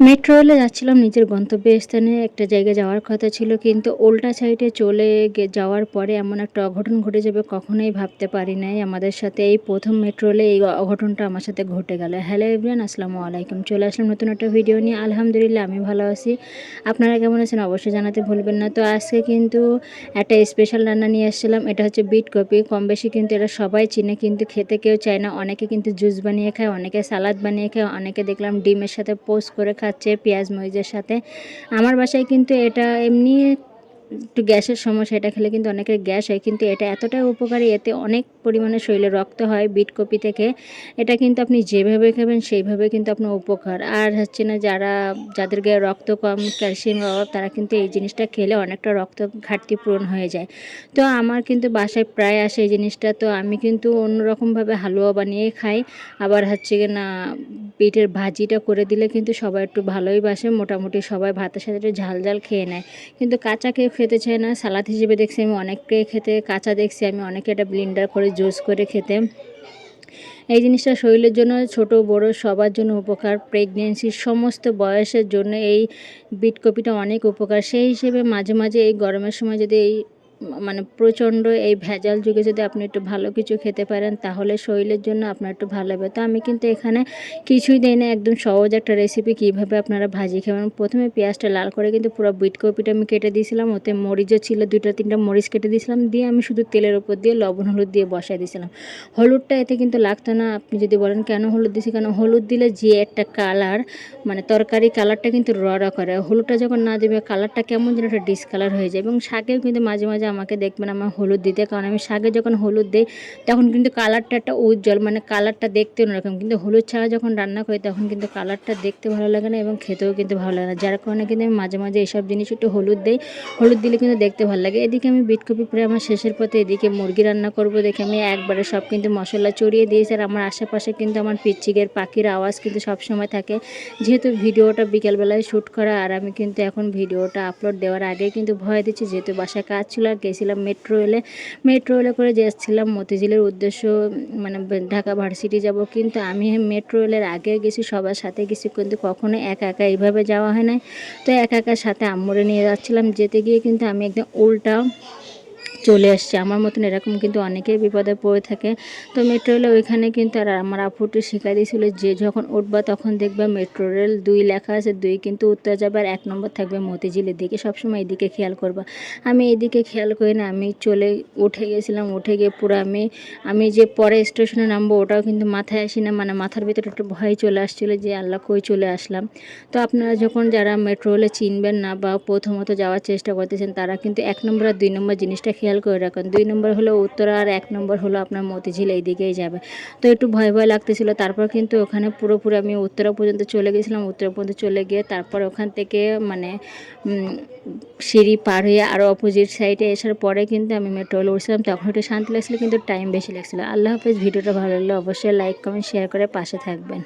Metro রেলে যাচ্ছিলাম, নিজের গন্তব্যস্থানে একটা জায়গায় যাওয়ার কথা ছিল, কিন্তু উল্টা সাইডে চলে যাওয়ার পরে এমন একটা অঘটন ঘটে যাবে কখনোই ভাবতে পারি নাই। আমাদের সাথে এই প্রথম মেট্রো রেলে এই অঘটনটা আমার সাথে ঘটে গেল। হ্যালো এভরিয়ান আসসালামু আলাইকুম। চলে আসলাম নতুন একটা ভিডিও নিয়ে। আলহামদুলিল্লাহ, আমি ভালো আছি। আপনারা কেমন আছেন অবশ্যই জানাতে ভুলবেন না। তো আজকে কিন্তু একটা স্পেশাল রান্না নিয়ে আসছিলাম। এটা হচ্ছে বিট কপি। কম বেশি কিন্তু এটা সবাই চিনে, কিন্তু খেতে কেউ চায় না। অনেকে কিন্তু জুস বানিয়ে খায়, অনেকে সালাদ বানিয়ে খায়, অনেকে দেখলাম ডিমের সাথে পোস্ট করে খাচ্ছে পেঁয়াজ মরিচের সাথে। আমার বাসায় কিন্তু এটা এমনি একটু গ্যাসের সমস্যা, এটা খেলে কিন্তু অনেকের গ্যাস হয়, কিন্তু এটা এতটাই উপকারী, এতে অনেক পরিমাণে শরীরে রক্ত হয় বিট কপি থেকে। এটা কিন্তু আপনি যেভাবে খাবেন, সেইভাবে কিন্তু আপনার উপকার। আর হচ্ছে না, যারা, যাদের গায়ে রক্ত কম, ক্যালসিয়াম অভাব, তারা কিন্তু এই জিনিসটা খেলে অনেকটা রক্ত ঘাটতি পূরণ হয়ে যায়। তো আমার কিন্তু বাসায় প্রায় আসে এই জিনিসটা, তো আমি কিন্তু অন্যরকমভাবে হালুয়া বানিয়ে খাই। আবার হচ্ছে না বিটের ভাজিটা করে দিলে কিন্তু সবাই একটু ভালোই বাসে, মোটামুটি সবাই ভাতের সাথে একটু ঝাল ঝাল খেয়ে নেয়। কিন্তু কাঁচা কেউ খেতে চায় না। সালাদ হিসেবে দেখছি আমি অনেককে খেতে, কাঁচা দেখছি আমি অনেকে এটা ব্লিন্ডার করে জুস করে খেতে। এই জিনিসটা শরীরের জন্য ছোট, বড়, সবার জন্য উপকার। প্রেগনেন্সির সমস্ত বয়সের জন্য এই বিট কপিটা অনেক উপকার। সেই হিসেবে মাঝে মাঝে এই গরমের সময় যদি এই মানে প্রচণ্ড এই ভেজাল যুগে যদি আপনি একটু ভালো কিছু খেতে পারেন, তাহলে শরীরের জন্য আপনার একটু ভালো হবে। তো আমি কিন্তু এখানে কিছুই দিই না, একদম সহজ একটা রেসিপি কীভাবে আপনারা ভাজি খাবেন। প্রথমে পেঁয়াজটা লাল করে কিন্তু পুরো বিট কপিটা আমি কেটে দিয়েছিলাম, ওতে মরিচও ছিল দুটো তিনটা মরিচ কেটে দিয়েছিলাম, দিয়ে আমি শুধু তেলের উপর দিয়ে লবণ, হলুদ দিয়ে বসাই দিয়েছিলাম। হলুদটা এতে কিন্তু লাগতো না, আপনি যদি বলেন কেন হলুদ দিয়েছি, কেন হলুদ দিলে যে একটা কালার মানে তরকারি কালারটা কিন্তু রড়া করে। হলুদটা যখন না দেবে কালারটা কেমন যেন একটা ডিসকালার হয়ে যায়, এবং শাকেও কিন্তু মাঝে মাঝে আমাকে দেখবেন আমার হলুদ দিতে, কারণ আমি শাকে যখন হলুদ দিই, তখন কিন্তু কালারটা একটা উজ্জ্বল মানে কালারটা দেখতে অন্যরকম। কিন্তু হলুদ ছাড়া যখন রান্না করি, তখন কিন্তু কালারটা দেখতে ভালো লাগে না এবং খেতেও কিন্তু ভালো লাগে না। যার কারণে কিন্তু আমি মাঝে মাঝে এইসব জিনিস একটু হলুদ দিই। হলুদ দিলে কিন্তু দেখতে ভালো লাগে। এদিকে আমি বিটকপি প্রায় আমার শেষের পথে এদিকে মুরগি রান্না করব দেখে আমি একবারে সব কিন্তু মশলা চড়িয়ে দিয়েছি। আর আমার আশেপাশে কিন্তু আমার পিচ্চিকের পাখির আওয়াজ কিন্তু সব সময় থাকে। যেহেতু ভিডিওটা বিকেলবেলায় শ্যুট করা, আর আমি কিন্তু এখন ভিডিওটা আপলোড দেওয়ার আগে কিন্তু ভয় দিচ্ছি, যেহেতু বাসায় কাজ ছিল গেছিলাম মেট্রো রেলে মেট্রো রেলে করে যাচ্ছিলাম মতিঝিলের উদ্দেশ্য মানে ঢাকা ভার্সিটি যাব। কিন্তু আমি মেট্রো রেলের আগে গেছি, সবার সাথে গেছি, কিন্তু কখনো একা একা এইভাবে যাওয়া হয় নাই। তো একা একার সাথে আম্মুরে নিয়ে যাচ্ছিলাম, যেতে গিয়ে কিন্তু আমি একদম উল্টা চলে আসছে। আমার মতন এরকম কিন্তু অনেকেই বিপদে পড়ে থাকে। তো মেট্রো রেলে ওইখানে কিন্তু আর আমার আপুটি শিখাই দিয়েছিল যে যখন উঠবা তখন দেখবে মেট্রো রেল দুই লেখা আছে, দুই কিন্তু উত্তর যাবে আর এক নম্বর থাকবে মতিঝিলের দিকে। সবসময় এদিকে খেয়াল করবা। আমি এদিকে খেয়াল করি না, আমি চলে উঠে গেছিলাম, উঠে গিয়ে পুরো আমি আমি যে পরে স্টেশনে নামবো ওটাও কিন্তু মাথায় আসি না। মানে মাথার ভিতরে একটু ভয় চলে আসছিল যে আল্লাহ কই চলে আসলাম। তো আপনারা যখন যারা মেট্রো রেলে চিনবেন না বা প্রথমত যাওয়ার চেষ্টা করতেছেন, তারা কিন্তু এক নম্বর আর দুই নম্বর জিনিসটা খেয়াল করে রাখুন। দুই নম্বর হলো উত্তরা আর এক নম্বর হলো আপনার মতিঝিল এই দিকেই যাবে। তো একটু ভয় ভয় লাগতেছিল। তারপর কিন্তু ওখানে পুরোপুরি আমি উত্তরা পর্যন্ত চলে গেছিলাম। উত্তরা পর্যন্ত চলে গিয়ে তারপর ওখান থেকে মানে সিঁড়ি পার হয়ে আরও অপোজিট সাইডে আসার পরে কিন্তু আমি মেট্রো রেলে উঠছিলাম। তখন একটু শান্তি লাগছিল, কিন্তু টাইম বেশি লাগছিল। আল্লাহ হাফেজ। ভিডিওটা ভালো লাগলে অবশ্যই লাইক কমেন্ট শেয়ার করে পাশে থাকবেন।